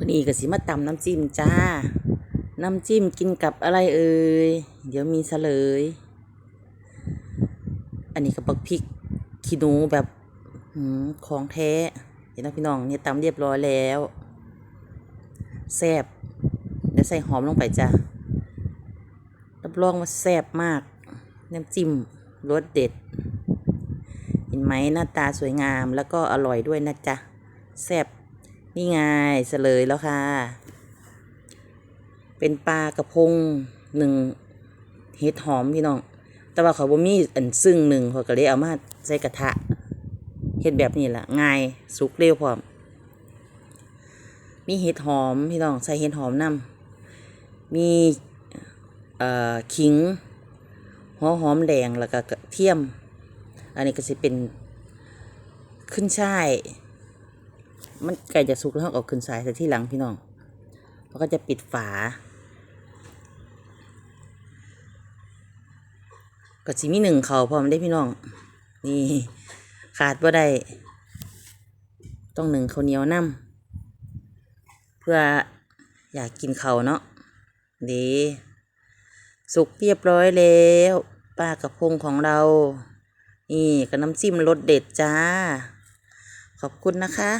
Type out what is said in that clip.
วันนี้ก็สิมาตำน้ำจิ้มจ้า น้ำจิ้มกินกับอะไรเอ่ย เดี๋ยวมีเฉลย อันนี้ก็บักพริกขี้หนูแบบของแท้ เห็นไหมพี่น้องเนี่ยตำเรียบร้อยแล้วแซ่บเดี๋ยวใส่หอมลงไปจ้ารับรองว่าแซ่บมาก น้ำจิ้มรสเด็ด เห็นไหมหน้าตาสวยงามแล้วก็อร่อยด้วยนะจ๊ะแซ่บ นี่ไงเฉลยแล้วค่ะ เป็นปลากระพงหนึ่งเห็ดหอมพี่น้อง แต่ว่าเขาบ่มีอันซึ่งหนึ่งเขาก็เลยเอามาใส่กระทะเห็ดแบบนี้แหละง่ายสุกเร็วพร้อม มีเห็ดหอมพี่น้องใส่เห็ดหอมนํมีเอ่อขิงหัวหอมแดงแล้วก็กระเทียม อันนี้ก็จะเป็นขึ้นช่าย มันใกล้จะสุกแล้วเอาขึ้นช่ายแต่ที่หลังพี่น้องเราก็จะปิดฝา ก็สิมีหนึ่งเขาพร้อมได้พี่น้อง นี่ขาดว่าได้ ต้องหนึ่งเขาเหนียวน้ำเพื่ออยากกินเขาเนาะดีสุกเรียบร้อยแล้วปลากระพงของเรา นี่กับน้ำจิ้มรสเด็ดจ้า ขอบคุณนะคะ